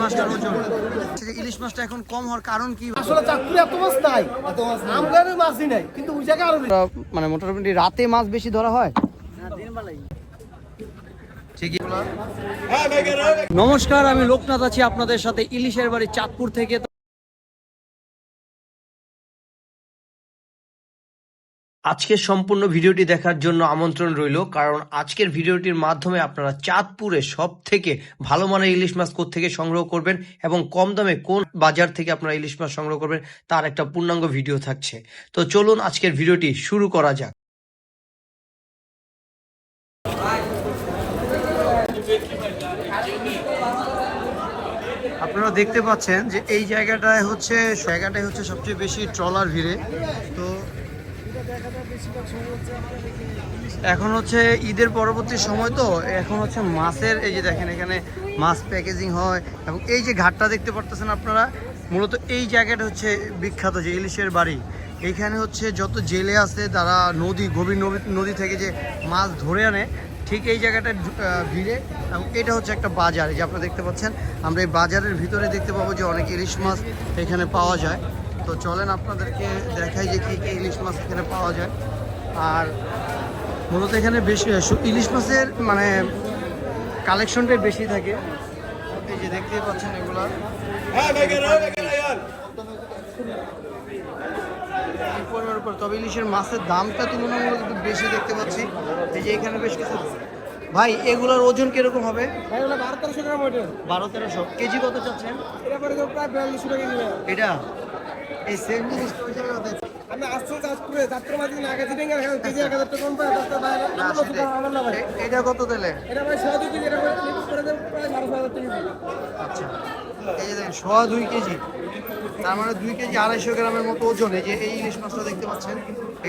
মাছটার ওজন ইলিশ মাছটা এখন কম হওয়ার কারণ কি? আসলে চাকরি এত মাছ নাই। মাছই নাই কিন্তু ওই জায়গায় আরও মানে মোটামুটি রাতে মাছ বেশি ধরা হয়। ঠিকই। নমস্কার আমি লোকনাথ আছি আপনাদের সাথে ইলিশের বাড়ি চাঁদপুর থেকে। আজকের সম্পূর্ণ ভিডিওটি দেখার জন্য আমন্ত্রণ রইল, কারণ আজকের ভিডিওটির মাধ্যমে আপনারা চাঁদপুরে সব থেকে ভালো মানের ইলিশ মাছ থেকে সংগ্রহ করবেন এবং কম দামে কোন বাজার থেকে আপনারা ইলিশ মাছ সংগ্রহ করবেন তার একটা পূর্ণাঙ্গ ভিডিও থাকছে। তো চলুন আজকের ভিডিওটি শুরু করা যাক। আপনারা দেখতে পাচ্ছেন যে এই জায়গাটায় হচ্ছে জায়গাটায় হচ্ছে সবচেয়ে বেশি ট্রলার ভিড়ে। তো এখন হচ্ছে ঈদের পরবর্তী সময় তো, এখন হচ্ছে মাছের এই যে দেখেন এখানে মাছ প্যাকেজিং হয়, এবং এই যে ঘাটটা দেখতে পারতেছেন আপনারা, মূলত এই জায়গাটা হচ্ছে বিখ্যাত যে ইলিশের বাড়ি। এইখানে হচ্ছে যত জেলে আছে তারা নদী, গভীর নদী- থেকে যে মাছ ধরে আনে, ঠিক এই জায়গাটা ভিড়ে, এবং এটা হচ্ছে একটা বাজার। এই যে আপনারা দেখতে পাচ্ছেন, আমরা এই বাজারের ভিতরে দেখতে পাবো যে অনেক ইলিশ মাছ এখানে পাওয়া যায়। তো চলেন আপনাদেরকে দেখাই যে কী কী ইলিশ মাছ এখানে পাওয়া যায়। আর মূলত এখানে বেশি ইলিশ মাছের মানে কালেকশনটাই বেশি থাকে। এই যে দেখতেই পাচ্ছেন এগুলা। উপর। তবে ইলিশের মাছের দামটা তুলনামূলক একটু বেশি দেখতে পাচ্ছি। এই যে এখানে বেশ কিছু ভাই এগুলোর ওজন কীরকম হবে? বারো তেরোশো কেজি কত চাচ্ছেন? এটা? এই সেম জিনিস মাঝে আগে কেজি এক হাজার টাকা কম পায় তার বাইরে না, অন্য সেটাই। দোকান আমার না ভাই এ- এটা কত দিলে এটা ভাই ছয় দুই কেজি এটা করে দেবো প্রায় বারোশো হাজার টাকা আচ্ছা এই যে দেখেন সোয়া দুই কেজি তার মানে দুই কেজি আড়াইশো গ্রামের মতো ওজন এই যে এই ইলিশ মাছটা দেখতে পাচ্ছেন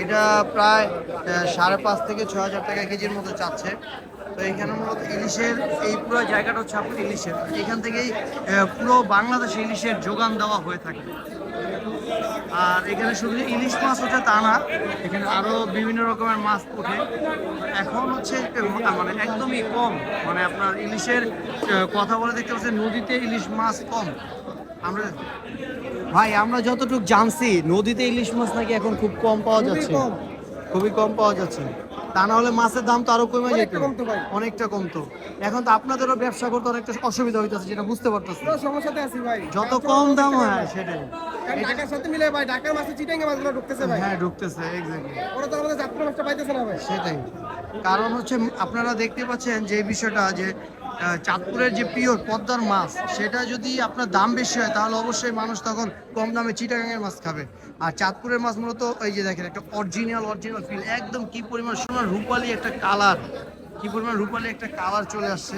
এটা প্রায় সাড়ে পাঁচ থেকে ছ হাজার টাকা কেজির মতো চাচ্ছে তো এখানে মূলত ইলিশের এই পুরো জায়গাটা হচ্ছে আপনার ইলিশের। এখান থেকেই পুরো বাংলাদেশে ইলিশের যোগান দেওয়া হয়ে থাকে। আর এখানে শুধু যে ইলিশ মাছ ওঠে তা না এখানে আরও বিভিন্ন রকমের মাছ ওঠে। এখন হচ্ছে মানে একদমই কম। মানে আপনার ইলিশের কথা বলে দেখতে পাচ্ছেন নদীতে ইলিশ মাছ কম। আমরা ভাই আমরা যতটুকু জানছি নদীতে ইলিশ মাছ নাকি এখন খুব কম পাওয়া যাচ্ছে। খুবই কম পাওয়া যাচ্ছে। তা না হলে মাছের দাম তো আরও কমে যেত। অনেকটা কমতো। এখন তো আপনাদেরও ব্যবসা করতে অনেকটা অসুবিধা হইতেছে যেটা বুঝতে পারতেছি সমস্যাতে আছি ভাই। যত কম দাম হয় সেটাই। কারণ ঢাকার সাথে মিলে ভাই ঢাকার মাছে চিটাঙ্গে মাছগুলো ঢুকতেছে ভাই। হ্যাঁ ঢুকতেছে এক্স্যাক্টলি ওরা তো আমাদের মাছটা পাইতেছে না ভাই। সেটাই। কারণ হচ্ছে আপনারা দেখতে পাচ্ছেন যে বিষয়টা যে চাঁদপুরের যে পিওর পদ্মার মাছ, সেটা যদি আপনার দাম বেশি হয়, তাহলে অবশ্যই মানুষ তখন কম দামে চিটাগাঙের মাছ খাবে। আর চাঁদপুরের মাছ মূলত এই যে দেখেন, একটা অরিজিনাল অরিজিনাল ফিল একদম কি পরিমাণ সোনার রূপালি একটা কালার কি পরিমাণ রূপালি একটা কালার চলে আসছে।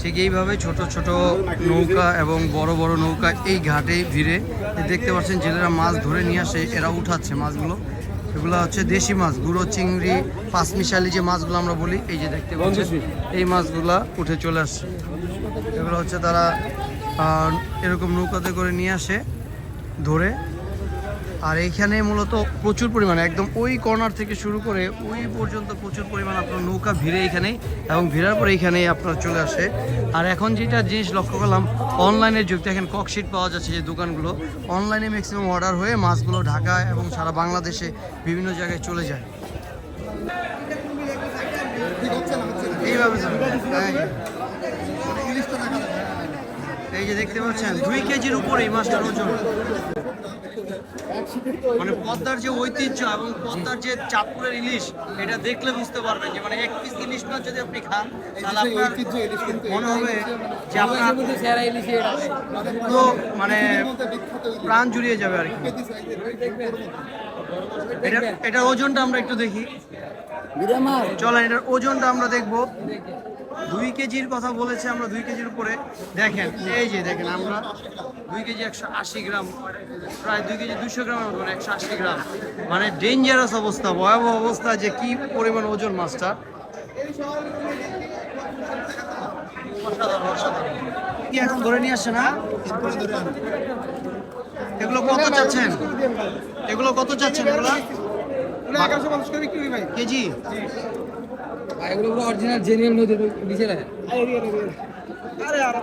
ঠিক এইভাবে ছোট ছোট নৌকা এবং বড় বড় নৌকা এই ঘাটে ভিড়ে। দেখতে পাচ্ছেন, জেলেরা মাছ ধরে নিয়ে আসে, এরা উঠাচ্ছে মাছগুলো। এগুলো হচ্ছে দেশি মাছ গুঁড়ো চিংড়ি পাঁচমিশালি যে মাছগুলো আমরা বলি এই যে দেখতে পাচ্ছি এই মাছগুলো উঠে চলে আসছে। এগুলো হচ্ছে তারা এরকম নৌকাতে করে নিয়ে আসে ধরে আর এইখানে মূলত প্রচুর পরিমাণে, একদম ওই কর্নার থেকে শুরু করে ওই পর্যন্ত প্রচুর পরিমাণ আপনার নৌকা ভিড়ে এখানে এবং ভিড়ার পরে এইখানেই আপনার চলে আসে। আর এখন যেটা জিনিস লক্ষ্য করলাম অনলাইনের যুগ। দেখেন ককশিট পাওয়া যাচ্ছে যে দোকানগুলো। অনলাইনে ম্যাক্সিমাম অর্ডার হয়ে মাছগুলো ঢাকা এবং সারা বাংলাদেশে বিভিন্ন জায়গায় চলে যায়। এইভাবে। এই যে দেখতে পাচ্ছেন দুই কেজির উপরে এই মাছটার ওজন। মানে পদ্মার যে ঐতিহ্য এবং পদ্মার যে চাঁদপুরের ইলিশ এটা দেখলে বুঝতে পারবেন যে মানে এক পিস ইলিশ মাছ যদি আপনি খান তাহলে আপনার মনে হবে যে আপনার পুরো মানে প্রাণ জুড়িয়ে যাবে আর কি। এটা এটার ওজনটা আমরা একটু দেখি। চলেন এটার ওজনটা আমরা দেখব। দুই কেজির কথা বলেছে আমরা দুই কেজির উপরে। দেখেন এই যে দেখেন আমরা দুই কেজি একশো আশি গ্রাম প্রায় দুই কেজি দুশো গ্রামের মতো একশো আশি গ্রাম। মানে ডেঞ্জারাস অবস্থা ভয়াবহ অবস্থা যে কি পরিমাণ ওজন মাছটা। কি এখন ধরে নিয়ে আসছে না? এগুলো কত চাচ্ছেন? এগুলো কত চাচ্ছেন এগুলো? এগুলো এগুলো পুরো অরিজিনাল জেনুইন নদীর নিচে রাখে আরে আর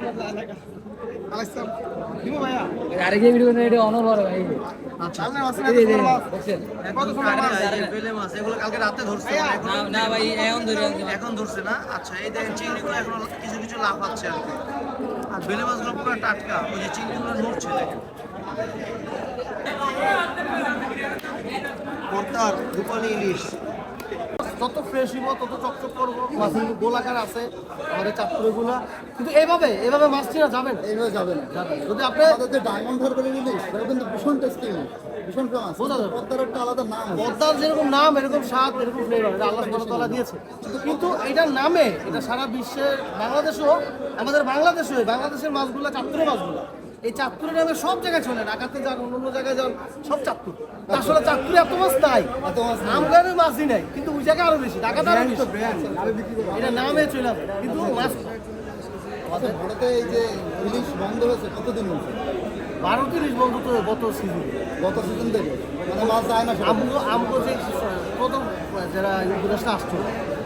আরেকে ভিডিও এটা বড় ভাই। আচ্ছা। কালকে রাতে ধরছে। না ভাই এখন ধরে এখন ধরছে না। আচ্ছা এই দেখেন চিংড়িগুলো এখন কিছু কিছু লাফাচ্ছে আর কি। আর বেলে মাছগুলো পুরো টাটকা। ওই যে চিংড়িগুলো নড়ছে দেখেন। রূপালী ইলিশ। যত ফ্রেশ হইব তত চকচক করব। মাছের গোলাকার আছে আমাদের চাঁদপুরে গুলা কিন্তু এইভাবে এইভাবে মাছ চিনা যাবেন এইভাবে যাবেন যদি আপনি যে ডায়মন্ড হারবার ইলিশ এটা কিন্তু ভীষণ টেস্টি ভীষণ ফেমাস পদ্মার একটা আলাদা নাম। পদ্মার যেরকম নাম এরকম স্বাদ এরকম ফ্লেভার এটা আল্লাহ সুবহানাহু দিয়েছে। কিন্তু এটার নামে এটা সারা বিশ্বের বাংলাদেশেও আমাদের বাংলাদেশেও বাংলাদেশের মাছগুলো চাঁদপুরের মাছগুলো। এই চাঁদপুরের নামে সব জায়গায় চলে ঢাকাতে যান অন্য অন্য জায়গায় যান সব চাঁদপুর। আসলে চাঁদপুরে এত মাছ নাই মাছ মাছই নাই কিন্তু ওই জায়গায় আরও বেশি ঢাকাতে আরও বেশি। এটা নামে চলে কিন্তু মাছ আমাদের ভারতে এই যে ইলিশ বন্ধ হয়েছে কতদিন হয়েছে? বারো তিরিশ বন্ধু তো গত সিজনে গত সিজন থেকে। মানে মাছ যায় না। আমগো আমগো যে প্রথম যারা উপদেশটা আসতো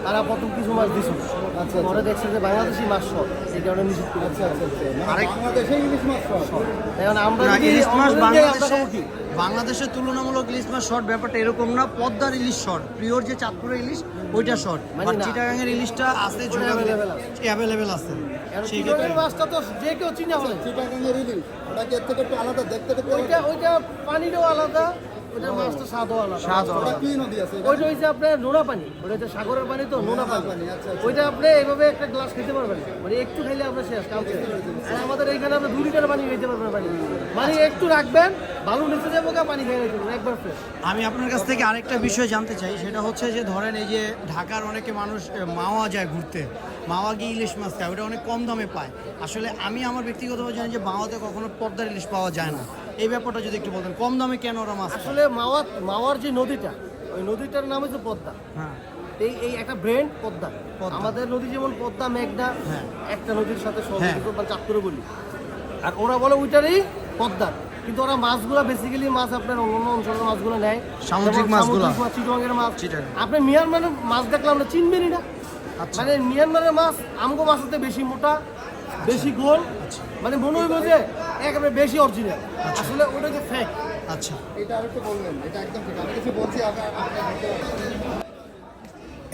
তারা প্রথম কিছু মাছ দিছিল। আচ্ছা, পরে দেখছে যে বাংলাদেশি মাছ সব এই কারণে নিষিদ্ধ। করে আচ্ছা আচ্ছা আচ্ছা। মানে বাংলাদেশে ইলিশ মাছ সব। এখন আমরা ইলিশ মাছ বাংলাদেশে বাংলাদেশের তুলনামূলক ইলিশ মাছ শর্ট ব্যাপারটা এরকম না পদ্মার ইলিশ শর্ট প্রিয়র যে চাঁদপুরের ইলিশ ওইটা শর্ট মানে না। চিটাগাঙের ইলিশটা আছে অ্যাভেলেবেল আছে। ক্ষেত্রে মাছটা তো যে কেউ চিনা হয় চিটাগাঙের ইলিশ ওটা কি এর থেকে একটু আলাদা দেখতে দেখতে ওইটা ওইটা পানিটাও আলাদা ওইটা হচ্ছে আপনার নোনা পানি। ওটা হচ্ছে সাগরের পানি তো নোনা পানি। আচ্ছা, আচ্ছা। ওইটা আপনি এইভাবে একটা গ্লাস খেতে পারবেন। মানে একটু খাইলে আপনার শেষ শেষ। আর আমাদের এইখানে আপনি দু লিটার পানি খেতে পারবেন পানি। মানে একটু রাখবেন ভালো নিচে যাব পানি খেয়ে রেখে দেবেন, একবার ফ্রেশ আমি আপনার কাছ থেকে আরেকটা বিষয় জানতে চাই সেটা হচ্ছে যে ধরেন এই যে ঢাকার অনেকে মানুষ মাওয়া যায় ঘুরতে। মাওয়া গিয়ে ইলিশ মাছ খায় ওটা অনেক কম দামে পায়। আসলে আমি আমার ব্যক্তিগতভাবে জানি যে মাওয়াতে কখনো পদ্মার ইলিশ পাওয়া যায় না। এই ব্যাপারটা যদি একটু বলতেন কম দামে কেন ওরা মাছ আসলে মাওয়ার মাওয়ার যে নদীটা ওই নদীটার নাম হচ্ছে পদ্মা হ্যাঁ এই এই একটা ব্র্যান্ড পদ্মা। আমাদের নদী যেমন পদ্মা মেঘনা হ্যাঁ। একটা নদীর সাথে হ্যাঁ। সংযুক্ত মানে চাঁদপুরে বলি আর ওরা বলে ওইটারই পদ্মা কিন্তু ওরা মাছগুলো বেসিক্যালি মাছ আপনার অন্য অঞ্চলের মাছগুলো নেয় সামুদ্রিক মাছগুলো। চিটংয়ের মাছ আপনি মিয়ানমারের মাছ দেখলে আমরা চিনবেনই না আচ্ছা। মানে মিয়ানমারের মাছ আমগো মাছ বেশি মোটা বেশি গোল আচ্ছা। মানে মনে হইব যে একেবারে বেশি অরিজিনাল আসলে ওটা যে ফেক আচ্ছা। এটা আরেকটু বললেন এটা একদম ঠিক। আমি কিছু বলছি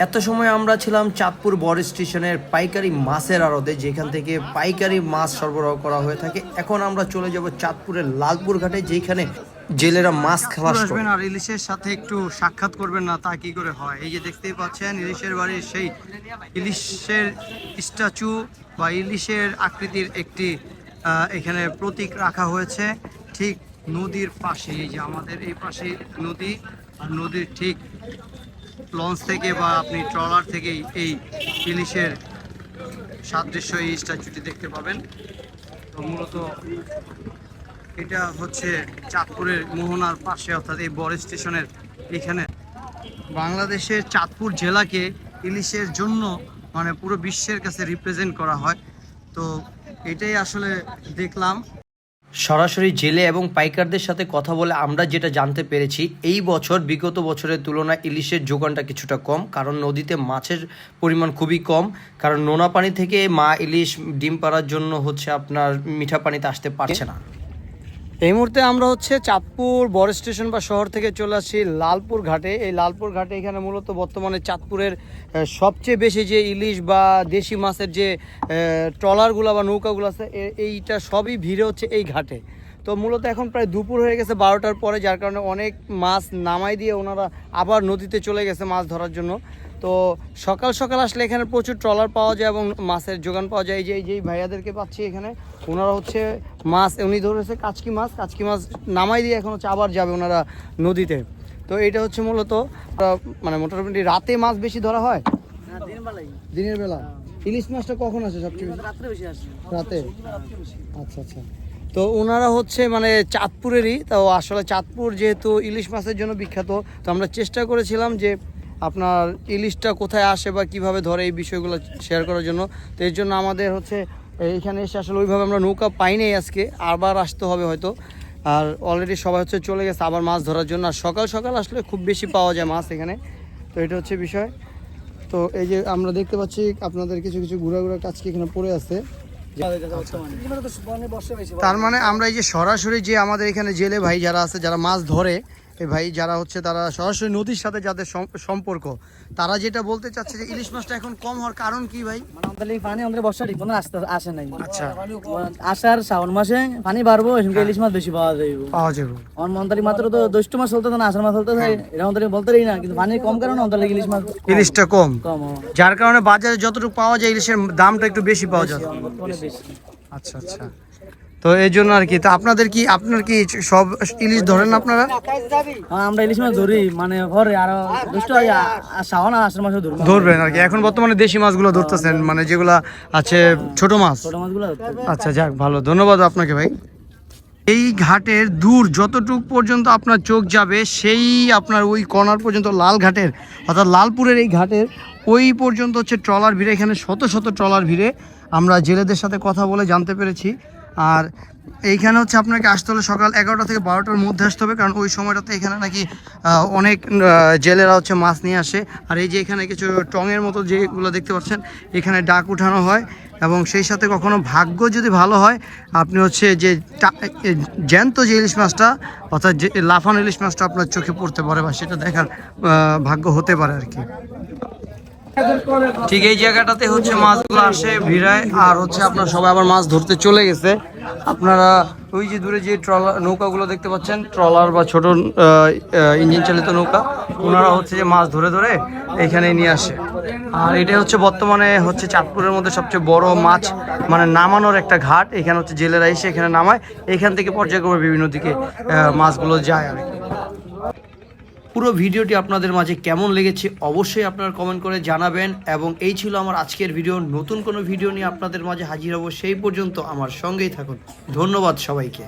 এত সময় আমরা ছিলাম চাঁদপুর বড় স্টেশনের পাইকারি মাছের আড়তে যেখান থেকে পাইকারি মাছ সরবরাহ করা হয়ে থাকে। এখন আমরা চলে যাব চাঁদপুরের লালপুর ঘাটে যেখানে জেলেরা মাছ খালাস আসবেন আর ইলিশের সাথে একটু সাক্ষাৎ করবেন না তা কি করে হয়? এই যে দেখতেই পাচ্ছেন ইলিশের বাড়ির সেই ইলিশের স্ট্যাচু বা ইলিশের আকৃতির একটি এখানে প্রতীক রাখা হয়েছে ঠিক নদীর পাশে, এই যে আমাদের এই পাশে নদী আর নদীর ঠিক লঞ্চ থেকে বা আপনি ট্রলার থেকেই এই ইলিশের সাদৃশ্য এই স্ট্যাচুটি দেখতে পাবেন। তো মূলত এটা হচ্ছে চাঁদপুরের মোহনার পাশে, অর্থাৎ এই বড় স্টেশনের এখানে। বাংলাদেশের চাঁদপুর জেলাকে ইলিশের জন্য মানে পুরো বিশ্বের কাছে রিপ্রেজেন্ট করা হয়। তো এটাই আসলে দেখলাম। সরাসরি জেলে এবং পাইকারদের সাথে কথা বলে আমরা যেটা জানতে পেরেছি, এই বছর, বিগত বছরের তুলনায় ইলিশের যোগানটা কিছুটা কম, কারণ নদীতে মাছের পরিমাণ খুবই কম, কারণ নোনা পানি থেকে মা ইলিশ ডিম পাড়ার জন্য হচ্ছে আপনার মিঠা পানিতে আসতে পারছে না। এই মুহূর্তে আমরা হচ্ছে চাঁদপুর বড় স্টেশন বা শহর থেকে চলে আসছি লালপুর ঘাটে। এই লালপুর ঘাটে এখানে মূলত বর্তমানে চাঁদপুরের সবচেয়ে বেশি যে ইলিশ বা দেশি মাছের যে ট্রলারগুলো বা নৌকাগুলো আছে এইটা সবই ভিড়ে হচ্ছে এই ঘাটে। তো মূলত এখন প্রায় দুপুর হয়ে গেছে বারোটার পরে যার কারণে অনেক মাছ নামাই দিয়ে ওনারা আবার নদীতে চলে গেছে মাছ ধরার জন্য। তো সকাল সকাল আসলে এখানে প্রচুর ট্রলার পাওয়া যায় এবং মাছের যোগান পাওয়া যায়। এই যে এই যে ভাইয়াদেরকে পাচ্ছি এখানে ওনারা হচ্ছে মাছ উনি ধরেছে কাচকি মাছ কাচকি মাছ নামাই দিয়ে এখন হচ্ছে আবার যাবে ওনারা নদীতে। তো এটা হচ্ছে মূলত মানে মোটামুটি রাতে মাছ বেশি ধরা হয়? দিনের বেলা। ইলিশ মাছটা কখন আসে সবচেয়ে বেশি? রাতে? আচ্ছা আচ্ছা। তো ওনারা হচ্ছে মানে চাঁদপুরেরই, তো আসলে চাঁদপুর যেহেতু ইলিশ মাছের জন্য বিখ্যাত, তো আমরা চেষ্টা করেছিলাম যে আপনার ইলিশটা কোথায় আসে বা কীভাবে ধরে এই বিষয়গুলো শেয়ার করার জন্য। তো এর জন্য আমাদের হচ্ছে এইখানে এসে আসলে ওইভাবে আমরা নৌকা পাই পাইনি আজকে, আবার আসতে হবে হয়তো। আর অলরেডি সবাই হচ্ছে চলে গেছে আবার মাছ ধরার জন্য। আর সকাল সকাল আসলে খুব বেশি পাওয়া যায় মাছ এখানে। তো এটা হচ্ছে বিষয়। তো এই যে আমরা দেখতে পাচ্ছি, আপনাদের কিছু কিছু ঘুরা ঘুরা কাজ কি এখানে পড়ে আছে? তার মানে আমরা এই যে সরাসরি যে আমাদের এখানে জেলে ভাই যারা আছে, যারা মাছ ধরে এই ভাই যারা হচ্ছে তারা সরাসরি নদীর সাথে যাদের সম্পর্ক তারা যেটা বলতে চাচ্ছে যে ইলিশ মাছটা এখন কম হওয়ার কারণ কি ভাই? মানে আমাদের এই পানি আমাদের বর্ষা ঠিক আসতে আসে নাই। আচ্ছা। আষাঢ় শ্রাবণ মাসে পানি বাড়বো এসে ইলিশ মাছ বেশি পাওয়া যাইব। পাওয়া যাবে আমার মন্তালি মাত্র তো দৈষ্ট মাছ চলতে না আষাঢ় মাছ চলতে এটা আমাদের বলতে না কিন্তু পানি কম কারণে আমাদের ইলিশ মাছ। ইলিশটা কম। কম যার কারণে বাজারে যতটুকু পাওয়া যায় ইলিশের দামটা একটু বেশি পাওয়া যায় আচ্ছা আচ্ছা। তো এই জন্য আর কি। তো আপনাদের কি আপনার কি সব ইলিশ ধরেন আপনারা? হ্যাঁ, আমরা ইলিশ মাছ ধরি মানে পরে আরও আ- শ্রাবণ আর আষাঢ় মাসে ধরবো। ধরবেন আর কি। এখন বর্তমানে দেশি মাছগুলো ধরতেছেন মানে যেগুলা আছে ছোট মাছ। ছোট মাছগুলো আচ্ছা যাক ভালো। ধন্যবাদ আপনাকে ভাই। এই ঘাটের দূর যতটুক পর্যন্ত আপনার চোখ যাবে সেই আপনার ওই কর্নার পর্যন্ত লাল ঘাটের অর্থাৎ লালপুরের এই ঘাটের ওই পর্যন্ত হচ্ছে ট্রলার ভিড়ে। এখানে শত শত ট্রলার ভিড়ে আমরা জেলেদের সাথে কথা বলে জানতে পেরেছি। আর এইখানে হচ্ছে আপনাকে আসতে হলে সকাল এগারোটা থেকে বারোটার মধ্যে আসতে হবে, কারণ ওই সময়টাতে এখানে নাকি অনেক জেলেরা হচ্ছে মাছ নিয়ে আসে। আর এই যে এখানে কিছু টঙের মতো যেগুলো দেখতে পাচ্ছেন, এখানে ডাক উঠানো হয় এবং সেই সাথে কখনো ভাগ্য যদি ভালো হয়, আপনি হচ্ছে যে জ্যান্ত যে ইলিশ মাছটা, অর্থাৎ যে লাফানো ইলিশ মাছটা আপনার চোখে পড়তে পারে বা সেটা দেখার ভাগ্য হতে পারে আর কি। ঠিক এই জায়গাটাতে হচ্ছে মাছগুলো আসে ভিড়ায় আর হচ্ছে আপনার সবাই আবার মাছ ধরতে চলে গেছে। আপনারা ওই যে দূরে যে ট্রলার নৌকাগুলো দেখতে পাচ্ছেন, ট্রলার বা ছোট ইঞ্জিন চালিত নৌকা, ওনারা হচ্ছে যে মাছ ধরে ধরে এখানে নিয়ে আসে। আর এটা হচ্ছে বর্তমানে হচ্ছে চাঁদপুরের মধ্যে সবচেয়ে বড় মাছ মানে নামানোর একটা ঘাট। এখানে হচ্ছে জেলেরা এসে এখানে নামায়, এখান থেকে পর্যায়ক্রমে বিভিন্ন দিকে মাছগুলো যায় আর কি। পুরো ভিডিওটি আপনাদের মাঝে কেমন লেগেছে অবশ্যই আপনারা কমেন্ট করে জানাবেন এবং এই ছিল আমার আজকের ভিডিও নতুন কোনো ভিডিও নিয়ে আপনাদের মাঝে হাজির হব সেই পর্যন্ত আমার সঙ্গেই থাকুন। ধন্যবাদ সবাইকে।